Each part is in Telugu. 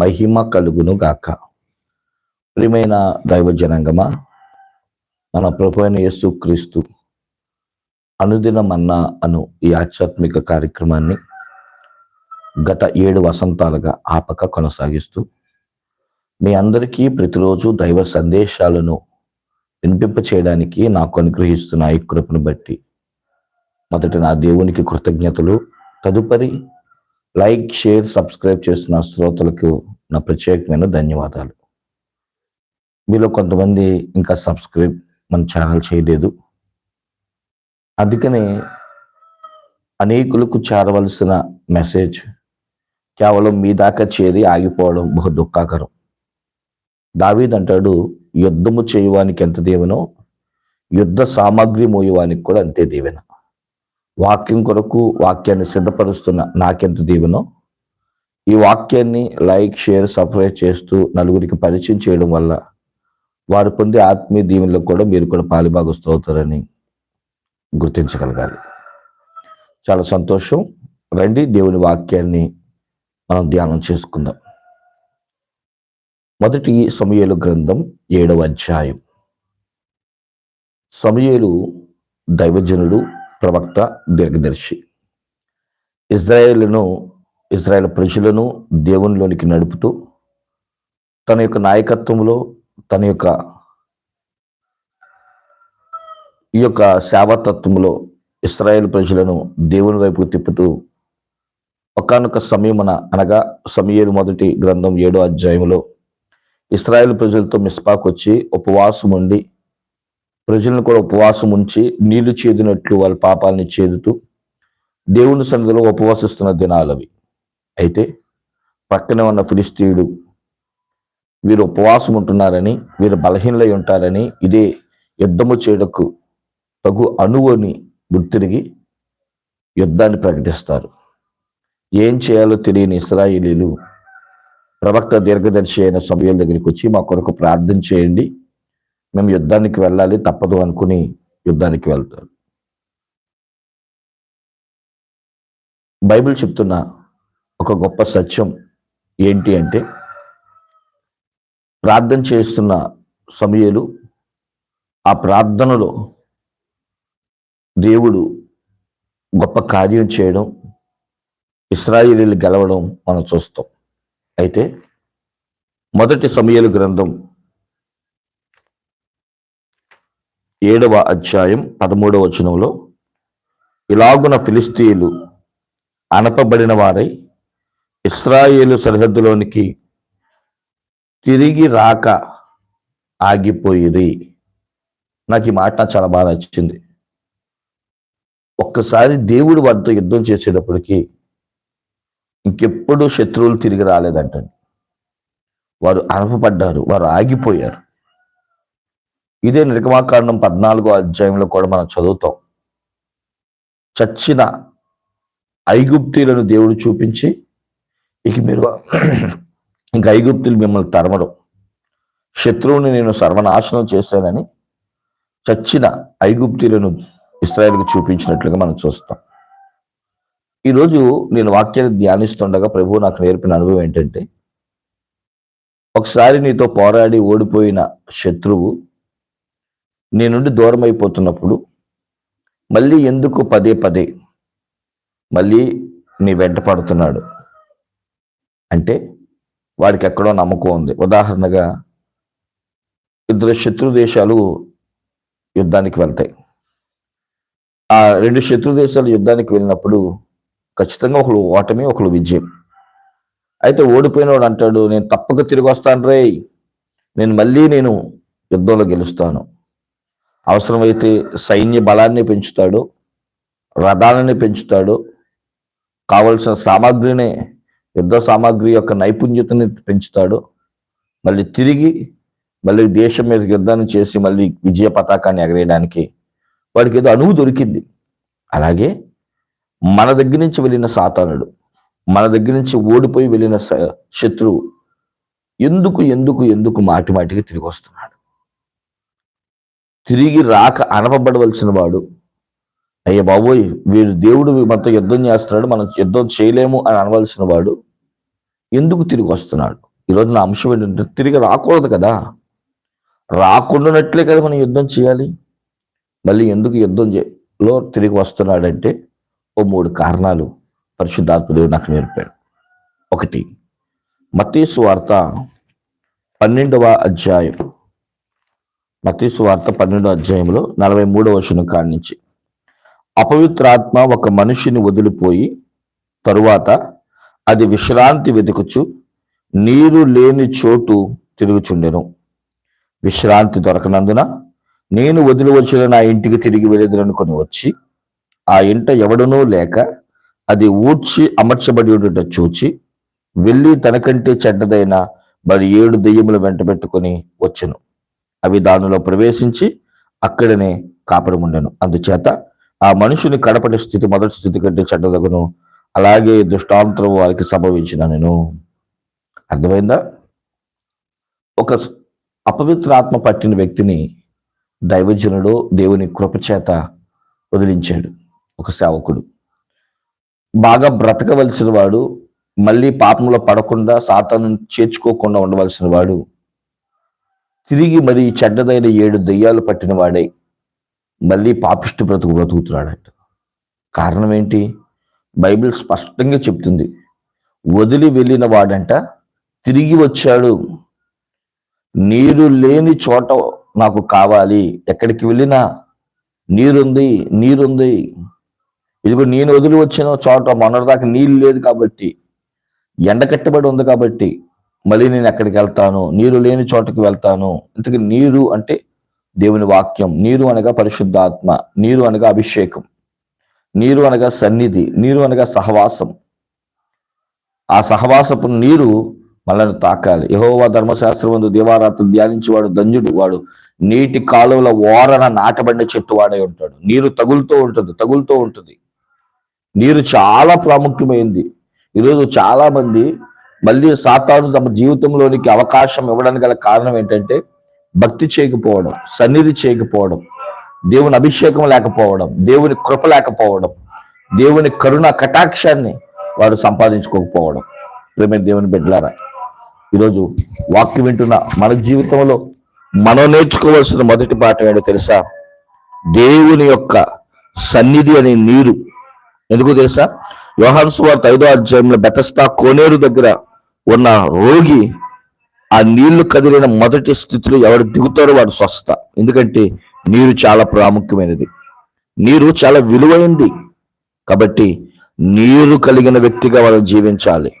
మహిమ కలుగును గాక ప్రియమైన దైవ జనాంగమా మన ప్రభు అయిన యేసు క్రీస్తు అనుదిన మన్నా అను ఈ ఆధ్యాత్మిక కార్యక్రమాన్ని గత ఏడు వసంతాలుగా ఆపక కొనసాగిస్తూ మీ అందరికీ ప్రతిరోజు దైవ సందేశాలను వినిపింప చేయడానికి నాకు అనుగ్రహిస్తున్న ఈ కృపను బట్టి మొదట నా దేవునికి కృతజ్ఞతలు. తదుపరి లైక్ షేర్ సబ్స్క్రైబ్ చేస్తున్న శ్రోతలకు నా ప్రత్యేకమైన ధన్యవాదాలు. మీలో కొంతమంది ఇంకా సబ్స్క్రైబ్ మన ఛానల్ చేయలేదు. అందుకనే అనేకులకు చేరవలసిన మెసేజ్ కేవలం మీ దాకా చేరి ఆగిపోవడం బహు దుఃఖకరం. దావీద్ అంటాడు యుద్ధము చేయువానికి ఎంత దేవనో యుద్ధ సామాగ్రి మోయవానికి కూడా అంతే దీవెన. వాక్యం కొరకు వాక్యాన్ని సిద్ధపరుస్తున్న నాకెంత దీవెనో ఈ వాక్యాన్ని లైక్ షేర్ సబ్స్క్రైబ్ చేస్తూ నలుగురికి పరిచయం చేయడం వల్ల వారు పొందే ఆత్మీయ దీవెనలకు కూడా మీరు కూడా పాలిభాగస్తూ అవుతారని గుర్తించగలగాలి. చాలా సంతోషం. రండి దేవుని వాక్యాన్ని మనం ధ్యానం చేసుకుందాం. మొదటి సమయలు గ్రంథం ఏడవ అధ్యాయం. సమయలు దైవజనుడు ప్రవక్త దీర్ఘదర్శి. ఇజ్రాయేలును ఇజ్రాయేల్ ప్రజలను దేవునిలోనికి నడుపుతూ తన యొక్క నాయకత్వంలో తన యొక్క ఈ యొక్క సేవాతత్వంలో ఇస్రాయేల్ ప్రజలను దేవుని వైపు తిప్పుతూ ఒకనొక సమయమున అనగా సమయలు మొదటి గ్రంథం ఏడో అధ్యాయంలో ఇస్రాయేల్ ప్రజలతో మిస్పాకు వచ్చి ఉపవాసం ఉండి ప్రజలను కూడా ఉపవాసం ఉంచి నీళ్ళు చేదినట్లు వాళ్ళ పాపాలని చేదుతూ దేవుని సన్నిధిలో ఉపవాసిస్తున్న దినాలవి. అయితే పక్కనే ఉన్న ఫిలిస్తీయుడు వీరు ఉపవాసం ఉంటున్నారని వీరు బలహీనలై ఉంటారని ఇదే యుద్ధము చేయడకు తగు అణువుని గుర్తిరిగి యుద్ధాన్ని ప్రకటిస్తారు. ఏం చేయాలో తెలియని ఇస్రాయిలీలు ప్రవక్త దీర్ఘదర్శి అయిన సమయాల దగ్గరికి వచ్చి మా కొరకు ప్రార్థన చేయండి. మేము యుద్ధానికి వెళ్ళాలి తప్పదు అనుకుని యుద్ధానికి వెళ్తారు. బైబిల్ చెప్తున్న ఒక గొప్ప సత్యం ఏంటి అంటే ప్రార్థన చేస్తున్న సమయలు ఆ ప్రార్థనలో దేవుడు గొప్ప కార్యం చేయడం ఇస్రాయిలీలు గెలవడం మనం చూస్తాం. అయితే మొదటి సమయలు గ్రంథం ఏడవ అధ్యాయం పదమూడవ వచనంలో ఇలాగున ఫిలిస్తీన్లు అనపబడిన వారై ఇస్రాయేలు సరిహద్దులోనికి తిరిగి రాక ఆగిపోయిరి. నాకు ఈ మాట చాలా బాగా నచ్చింది. ఒక్కసారి దేవుడు వారితో యుద్ధం చేసేటప్పటికి ఇంకెప్పుడు శత్రువులు తిరిగి రాలేదంటండి. వారు అనపబడ్డారు వారు ఆగిపోయారు. ఇదే నిర్గమాకాండం పద్నాలుగో అధ్యాయంలో కూడా మనం చదువుతాం. చచ్చిన ఐగుప్తీలను దేవుడు చూపించి ఇక మీరు ఇంక ఐగుప్తులు మిమ్మల్ని తరమడం శత్రువుని నేను సర్వనాశనం చేశానని చచ్చిన ఐగుప్తులను ఇస్రాయల్కి చూపించినట్లుగా మనం చూస్తాం. ఈరోజు నేను వాక్యాన్ని ధ్యానిస్తుండగా ప్రభువు నాకు నేర్పిన అనుభవం ఏంటంటే ఒకసారి నీతో పోరాడి ఓడిపోయిన శత్రువు నీ నుండి దూరం అయిపోతున్నప్పుడు మళ్ళీ ఎందుకు పదే పదే మళ్ళీ నీ వెంట పడుతున్నాడు? వాడికి ఎక్కడో నమ్మకం ఉంది. ఉదాహరణగా ఇద్దరు శత్రు దేశాలు యుద్ధానికి వెళ్తాయి. ఆ రెండు శత్రు దేశాలు యుద్ధానికి వెళ్ళినప్పుడు ఖచ్చితంగా ఒకళ్ళు ఓటమి ఒకళ్ళు విజయం. అయితే ఓడిపోయినవాడు అంటాడు నేను తప్పక తిరిగి వస్తాను రే. నేను మళ్ళీ నేను యుద్ధంలో గెలుస్తాను. అవసరమైతే సైన్య బలాన్ని పెంచుతాడు రథాలని పెంచుతాడు కావలసిన సామాగ్రిని యుద్ధ సామాగ్రి యొక్క నైపుణ్యతని పెంచుతాడు. మళ్ళీ తిరిగి మళ్ళీ దేశం మీద యుద్ధాన్ని చేసి మళ్ళీ విజయ పతాకాన్ని ఎగరేయడానికి వాడికి ఏదో అణువు దొరికింది. అలాగే మన దగ్గర నుంచి వెళ్ళిన సాతానుడు మన దగ్గర నుంచి ఓడిపోయి వెళ్ళిన స- శత్రువు ఎందుకు ఎందుకు ఎందుకు మాటి మాటికి తిరిగి వస్తున్నాడు? తిరిగి రాక అనపబడవలసిన వాడు అయ్యా బాబోయ్ వీడు దేవుడు మనతో యుద్ధం చేస్తున్నాడు మనం యుద్ధం చేయలేము అని అనవలసిన వాడు ఎందుకు తిరిగి వస్తున్నాడు? ఈరోజు నా అంశం ఏంటంటే తిరిగి రాకూడదు కదా. రాకుండానట్లే కదా మనం యుద్ధం చేయాలి. మళ్ళీ ఎందుకు యుద్ధం చే- లో తిరిగి వస్తున్నాడంటే ఓ మూడు కారణాలు పరిశుద్ధాత్మదేవుడు నాకు నేర్పాడు. ఒకటి మతీసు వార్త పన్నెండవ అధ్యాయం. మత్తీసు వార్త పన్నెండవ అధ్యాయంలో నలభై మూడవ వచనం కాడి నుంచి. అపవిత్రాత్మ ఒక మనిషిని వదిలిపోయి తరువాత అది విశ్రాంతి వెతుకుచు నీరు లేని చోటు తిరుగుచుండెను. విశ్రాంతి దొరకనందున నేను వదిలి వచ్చిన నా ఇంటికి తిరిగి వెళ్ళేదనుకొని వచ్చి ఆ ఇంట ఎవడనూ లేక అది ఊడ్చి అమర్చబడి ఉండుట చూచి వెళ్ళి తనకంటే చెడ్డదైన మరి ఏడు దెయ్యములు వెంట పెట్టుకొని వచ్చెను. అవి దానిలో ప్రవేశించి అక్కడనే కాపడముండెను అందుచేత ఆ మనుషుని కడపటి స్థితి మొదటి స్థితి కంటే చెడ్డదగును. అలాగే దుష్టాంతరం వారికి సంభవించిన నేను. అర్థమైందా? ఒక అపవిత్ర ఆత్మ పట్టిన వ్యక్తిని దైవజనుడు దేవుని కృపచేత వదిలించాడు ఒక సేవకుడు. బాగా బ్రతకవలసిన వాడు మళ్ళీ పాపంలో పడకుండా సాతాను చేర్చుకోకుండా ఉండవలసిన వాడు తిరిగి మరి చెడ్డదైన ఏడు దెయ్యాలు పట్టిన వాడై మళ్ళీ పాపిష్టి బ్రతుకు బ్రతుకుతున్నాడట కారణం ఏంటి? బైబిల్ స్పష్టంగా చెప్తుంది. వదిలి వెళ్ళిన వాడంట తిరిగి వచ్చాడు. నీరు లేని చోట నాకు కావాలి. ఎక్కడికి వెళ్ళినా నీరుంది నీరుంది. ఇదిగో నేను వదిలి వచ్చిన చోట మొన్నటిదాకా నీళ్ళు లేదు కాబట్టి ఎండ కట్టబడి ఉంది కాబట్టి మళ్ళీ నేను ఎక్కడికి వెళ్తాను? నీరు లేని చోటకి వెళ్తాను. ఇంతకు నీరు అంటే దేవుని వాక్యం నీరు అనగా పరిశుద్ధాత్మ నీరు అనగా అభిషేకం నీరు అనగా సన్నిధి నీరు అనగా సహవాసం. ఆ సహవాసపు నీరు మనల్ని తాకాలి. యహోవా ధర్మశాస్త్రం ముందు దేవారాత్రి ధ్యానించి వాడు ధన్యుడు. వాడు నీటి కాలువల ఓరన నాటబడిన చెట్టు వాడై ఉంటాడు. నీరు తగులుతూ ఉంటుంది తగులుతూ ఉంటుంది. నీరు చాలా ప్రాముఖ్యమైంది. ఈరోజు చాలా మంది మళ్ళీ సాతాను తమ జీవితంలోనికి అవకాశం ఇవ్వడానికి గల కారణం ఏంటంటే భక్తి చేయకపోవడం సన్నిధి చేయకపోవడం దేవుని అభిషేకం లేకపోవడం దేవుని కృప లేకపోవడం దేవుని కరుణ కటాక్షాన్ని వారు సంపాదించుకోకపోవడం. ప్రేమ దేవుని బిడ్డలారా ఈరోజు వాక్యం వింటున్న మన జీవితంలో మనం నేర్చుకోవాల్సిన మొదటి పాఠం ఏంటో తెలుసా? దేవుని యొక్క సన్నిధి అనే నీరు. ఎందుకు తెలుసా? యోహాను సువార్త ఐదో అధ్యాయంలో బెతస్తా కోనేరు దగ్గర ఉన్న రోగి ఆ నీళ్ళు కదిలిన మొదటి స్థితిలో ఎవరు దిగుతారో వాడు స్వస్థ. ఎందుకంటే నీరు చాలా ప్రాముఖ్యమైనది. నీరు చాలా విలువైంది. కాబట్టి నీరు కలిగిన వ్యక్తిగా వాళ్ళు జీవించాలి.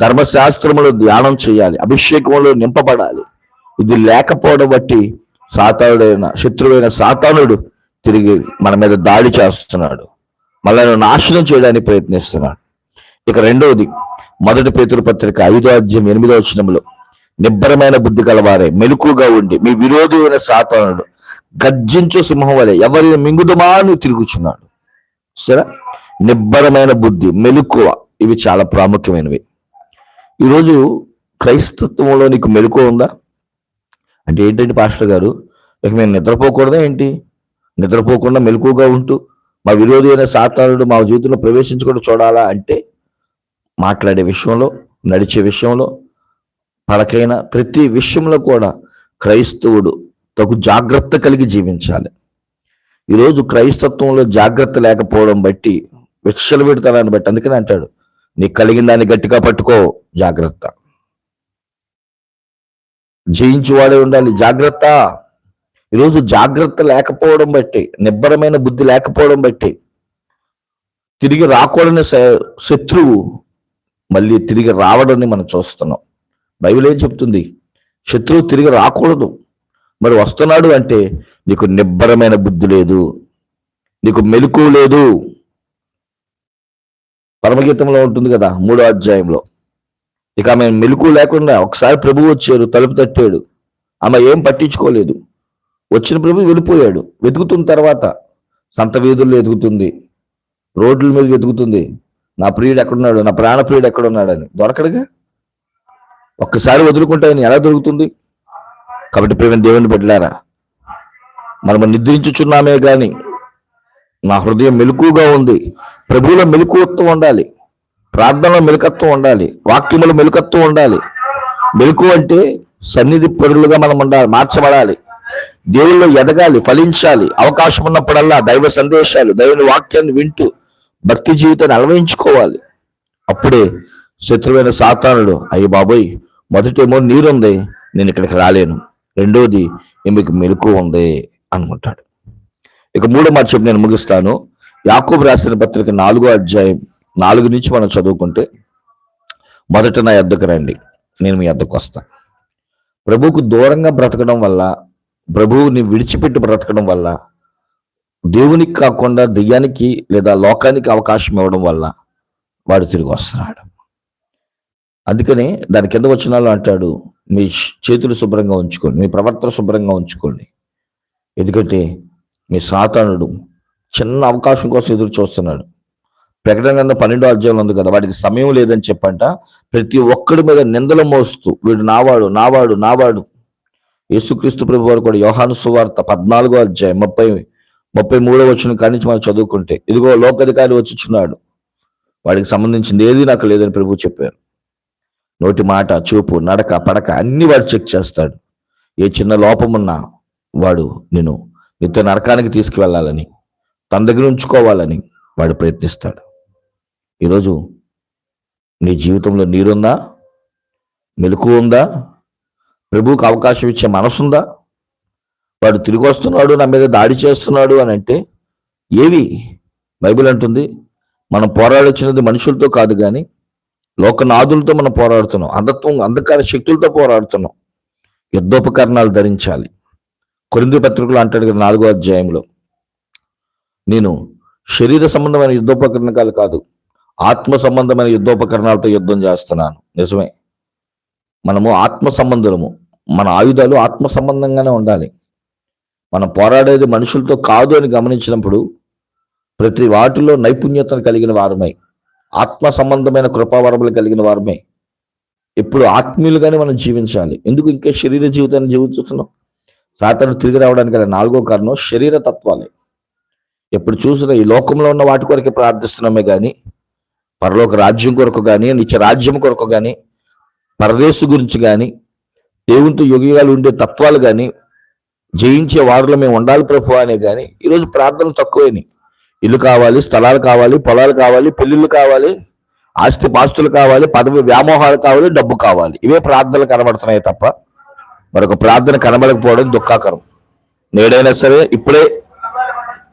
ధర్మశాస్త్రంలో ధ్యానం చేయాలి. అభిషేకంలో నింపబడాలి. ఇది లేకపోవడం బట్టి సాతానుడైన శత్రువైన సాతానుడు తిరిగి మన మీద దాడి చేస్తున్నాడు. మనల్ని నాశనం చేయడానికి ప్రయత్నిస్తున్నాడు. ఇక రెండవది మొదటి పేతురు పత్రిక ఐదో అధ్యయం ఎనిమిదో వచనంలో నిబ్బరమైన బుద్ధి కలవారే మెలుకుగా ఉండి మీ విరోధి అయిన సాతానుడు గర్జించు సింహం వలె ఎవరిని మింగుదమా అని తిరుగుచున్నాడు. సరే? నిబ్బరమైన బుద్ధి మెలకువ ఇవి చాలా ప్రాముఖ్యమైనవి. ఈరోజు క్రైస్తత్వంలో నీకు మెలకువ ఉందా? అంటే ఏంటంటే పాస్టర్ గారు? ఇక మేము నిద్రపోకూడదా ఏంటి? నిద్రపోకుండా మెలకుగా ఉంటూ మా విరోధి అయిన సాతానుడు మా జీవితంలో ప్రవేశించకుండా చూడాలా అంటే మాట్లాడే విషయంలో నడిచే విషయంలో పలకైన ప్రతి విషయంలో కూడా క్రైస్తవుడు తగు జాగ్రత్త కలిగి జీవించాలి. ఈరోజు క్రైస్తత్వంలో జాగ్రత్త లేకపోవడం బట్టి విచ్చలు పెడతానని బట్టి అందుకని అంటాడు నీకు కలిగిన దాన్ని గట్టిగా పట్టుకో జాగ్రత్త. జయించువాడే ఉండాలి జాగ్రత్త. ఈరోజు జాగ్రత్త లేకపోవడం బట్టి నిబ్బరమైన బుద్ధి లేకపోవడం బట్టి తిరిగి రాకూడని శ- శత్రువు మళ్ళీ తిరిగి రావడాన్ని మనం చూస్తున్నాం. బైబిల్ ఏం చెప్తుంది? శత్రువు తిరిగి రాకూడదు. మరి వస్తున్నాడు అంటే నీకు నిబ్బరమైన బుద్ధి లేదు నీకు మెలకు లేదు. పరమగీతంలో ఉంటుంది కదా మూడో అధ్యాయంలో. ఇక ఆమె మెలకు లేకుండా ఒకసారి ప్రభువు వచ్చాడు తలుపు తట్టాడు. ఆమె ఏం పట్టించుకోలేదు. వచ్చిన ప్రభు వెళ్ళిపోయాడు. వెతుకుతున్న తర్వాత సంత వీధుల్లో వెతుకుతుంది రోడ్ల మీద వెతుకుతుంది నా ప్రియుడు ఎక్కడున్నాడు? నా ప్రాణ ప్రియుడు ఎక్కడున్నాడని. దొరకడుగా? ఒక్కసారి వదులుకుంటే ఆయన ఎలా దొరుకుతుంది? కాబట్టి ప్రేమ దేవుని బిడ్డలారా మనము నిద్రించుచున్నామే గాని నా హృదయం మెలకుగా ఉంది. ప్రభువులో మెలకువత్వం ఉండాలి. ప్రార్థనలో మెలకత్వం ఉండాలి. వాక్యములో మెలకత్వం ఉండాలి. మెలకు అంటే సన్నిధి పరులుగా మనం ఉండాలి మార్చబడాలి. దేవుళ్ళు ఎదగాలి ఫలించాలి. అవకాశం ఉన్నప్పుడల్లా దైవ సందేశాలు దైవ వాక్యాన్ని వింటూ భక్తి జీవితాన్ని అలవయించుకోవాలి. అప్పుడే శత్రువైన సాతానుడు. అయ్యి బాబోయ్ మొదటేమో నీరుంది నేను ఇక్కడికి రాలేను. రెండోది ఈమెకు మెలకు ఉంది అనుకుంటాడు. ఇక మూడో మాట చెప్పి నేను ముగిస్తాను. యాకూబ్ రాసిన పత్రిక నాలుగో అధ్యాయం నాలుగు నుంచి మనం చదువుకుంటే మొదట నా ఎద్దకు రండి నేను మీ ఎద్దకు వస్తాను ప్రభువుకు దూరంగా బ్రతకడం వల్ల ప్రభువుని విడిచిపెట్టి బ్రతకడం వల్ల దేవునికి కాకుండా దెయ్యానికి లేదా లోకానికి అవకాశం ఇవ్వడం వల్ల వాడు తిరిగి వస్తున్నాడు. అందుకని దాని కింద వచ్చినాలు అంటాడు మీ చేతులు శుభ్రంగా ఉంచుకోండి మీ ప్రవర్తన శుభ్రంగా ఉంచుకోండి. ఎందుకంటే మీ సాతానుడు చిన్న అవకాశం కోసం ఎదురు చూస్తున్నాడు. ప్రకటన కింద పన్నెండో అధ్యాయంలో ఉంది కదా వాడికి సమయం లేదని చెప్పంట ప్రతి ఒక్కడి మీద నిందలు మోస్తూ వీడు నావాడు నావాడు నావాడు. యేసుక్రీస్తు ప్రభు వారు కూడా యోహాను సువార్త పద్నాలుగో అధ్యాయం ముప్పై ముప్పై మూడో వచ్చిన కాడి నుంచి మనం చదువుకుంటే ఇదిగో లోకాధికారి వచ్చుచున్నాడు వాడికి సంబంధించింది ఏది నాకు లేదని ప్రభు చెప్పారు. నోటి మాట చూపు నడక పడక అన్ని వాడు చెక్ చేస్తాడు. ఏ చిన్న లోపమున్నా వాడు నేను నిత్య నరకానికి తీసుకువెళ్ళాలని తన దగ్గర ఉంచుకోవాలని వాడు ప్రయత్నిస్తాడు. ఈరోజు నీ జీవితంలో నీరుందా? మెలకు ఉందా? ప్రభువుకు అవకాశం ఇచ్చే మనసుందా? వాడు తిరిగి వస్తున్నాడు నా మీద దాడి చేస్తున్నాడు అని అంటే ఏవి? బైబిల్ అంటుంది మనం పోరాడొచ్చినది మనుషులతో కాదు కానీ లోకనాథులతో మనం పోరాడుతున్నాం. అంధత్వం అంధకార శక్తులతో పోరాడుతున్నాం. యుద్ధోపకరణాలు ధరించాలి. కొరింది పత్రికలు అంటాడు కదా నాలుగో అధ్యాయంలో నేను శరీర సంబంధమైన యుద్ధోపకరణాలు కాదు ఆత్మ సంబంధమైన యుద్ధోపకరణాలతో యుద్ధం చేస్తున్నాను. నిజమే. మనము ఆత్మ సంబంధులము. మన ఆయుధాలు ఆత్మ సంబంధంగానే ఉండాలి. మనం పోరాడేది మనుషులతో కాదు అని గమనించినప్పుడు ప్రతి వాటిలో నైపుణ్యతను కలిగిన వారమై ఆత్మ సంబంధమైన కృపావరములు కలిగిన వారమే. ఎప్పుడు ఆత్మీయులుగానే మనం జీవించాలి. ఎందుకు ఇంకా శరీర జీవితాన్ని జీవిస్తున్నాం సాతను తిరిగి రావడానికి గల నాలుగో కారణం శరీర తత్వాలే. ఎప్పుడు చూసినా ఈ లోకంలో ఉన్న వాటి కొరకే ప్రార్థిస్తున్నామే కానీ పరలోక రాజ్యం కొరకు కానీ నిత్య రాజ్యం కొరకు కానీ పరదేశు గురించి కానీ దేవునితో యుగయుగాలు ఉండే తత్వాలు కానీ జయించే వారిలో మేము ఉండాలి ప్రభు అనే కానీ ఈరోజు ప్రార్థన తక్కువైనాయి. ఇల్లు కావాలి స్థలాలు కావాలి పొలాలు కావాలి పెళ్ళిళ్ళు కావాలి ఆస్తి పాస్తులు కావాలి పదవి వ్యామోహాలు కావాలి డబ్బు కావాలి. ఇవే ప్రార్థనలు కనబడుతున్నాయి తప్ప మరొక ప్రార్థన కనబడకపోవడం దుఃఖాకరం. నేడైనా సరే ఇప్పుడే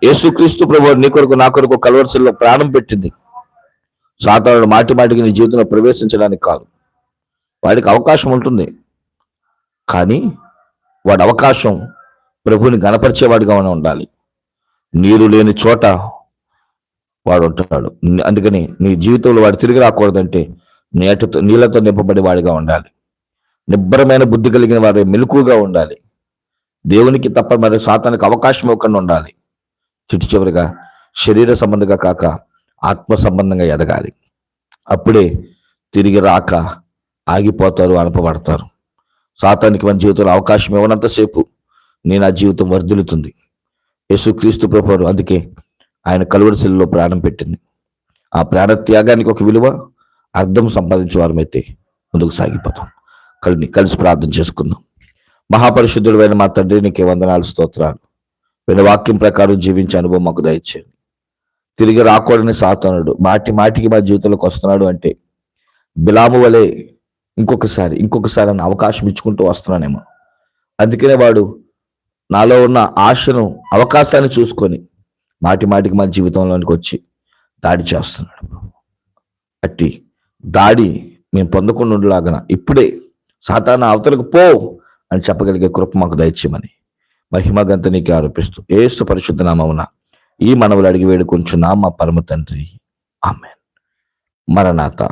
యేసుక్రీస్తు ప్రభు నీ కొరకు నా కొరకు కలవరసల్లో ప్రాణం పెట్టింది. సాతానుడు మాటి మాటికి నీ జీవితంలో ప్రవేశించడానికి కాదు. వాడికి అవకాశం ఉంటుంది. కానీ వాడి అవకాశం ప్రభుని గణపరిచేవాడిగా ఉండాలి. నీరు లేని చోట వాడు ఉంటాడు అందుకని నీ జీవితంలో వాడు తిరిగి రాకూడదంటే నేటతో నీళ్ళతో నింపబడి వాడిగా ఉండాలి. నిబ్బరమైన బుద్ధి కలిగిన వాడు మెలకుగా ఉండాలి. దేవునికి తప్ప మరి సాతానికి అవకాశం ఇవ్వకుండా ఉండాలి. చిటి చివరిగా శరీర సంబంధంగా కాక ఆత్మ సంబంధంగా ఎదగాలి. అప్పుడే తిరిగి రాక ఆగిపోతారు అనపబడతారు సాతానికి మన జీవితంలో అవకాశం ఇవ్వనంతసేపు నేను ఆ జీవితం వర్ధిల్లుతుంది. యేసుక్రీస్తు ప్రభువారు అందుకే ఆయన కలువరిశిల్లో ప్రాణం పెట్టింది. ఆ ప్రాణ త్యాగానికి ఒక విలువ అర్థం సంపాదించే వారమైతే ముందుకు సాగిపోతాం. కలిని కలిసి ప్రార్థన చేసుకుందాం. మహాపరిశుద్ధుడైన అయిన మా తండ్రి నీకే వందనాలు స్తోత్రాలు. విన వాక్యం ప్రకారం జీవించే అనుభవం మాకు దయచేయండి. తిరిగి రాకూడని సాతానుడు మాటి మాటికి మా జీవితంలోకి వస్తున్నాడు అంటే బిలాము వలె ఇంకొకసారి ఇంకొకసారి అన్న అవకాశం ఇచ్చుకుంటూ వస్తున్నానేమో. అందుకనే వాడు నాలో ఉన్న ఆశను అవకాశాన్ని చూసుకొని మాటి మాటికి మా జీవితంలోనికి వచ్చి దాడి చేస్తున్నాడు అట్టి దాడి మేము పొందకుండా ఉండలాగన ఇప్పుడే సాతాన అవతలకు పో అని చెప్పగలిగే కృప మాకు దయచేయమని మహిమగంత నీకే ఆరోపిస్తూ ఏసు పరిశుద్ధ నామమున ఈ మనవులు అడిగి వేడుకొంచున్నా మా పరమ తండ్రి. ఆమె మరణాత.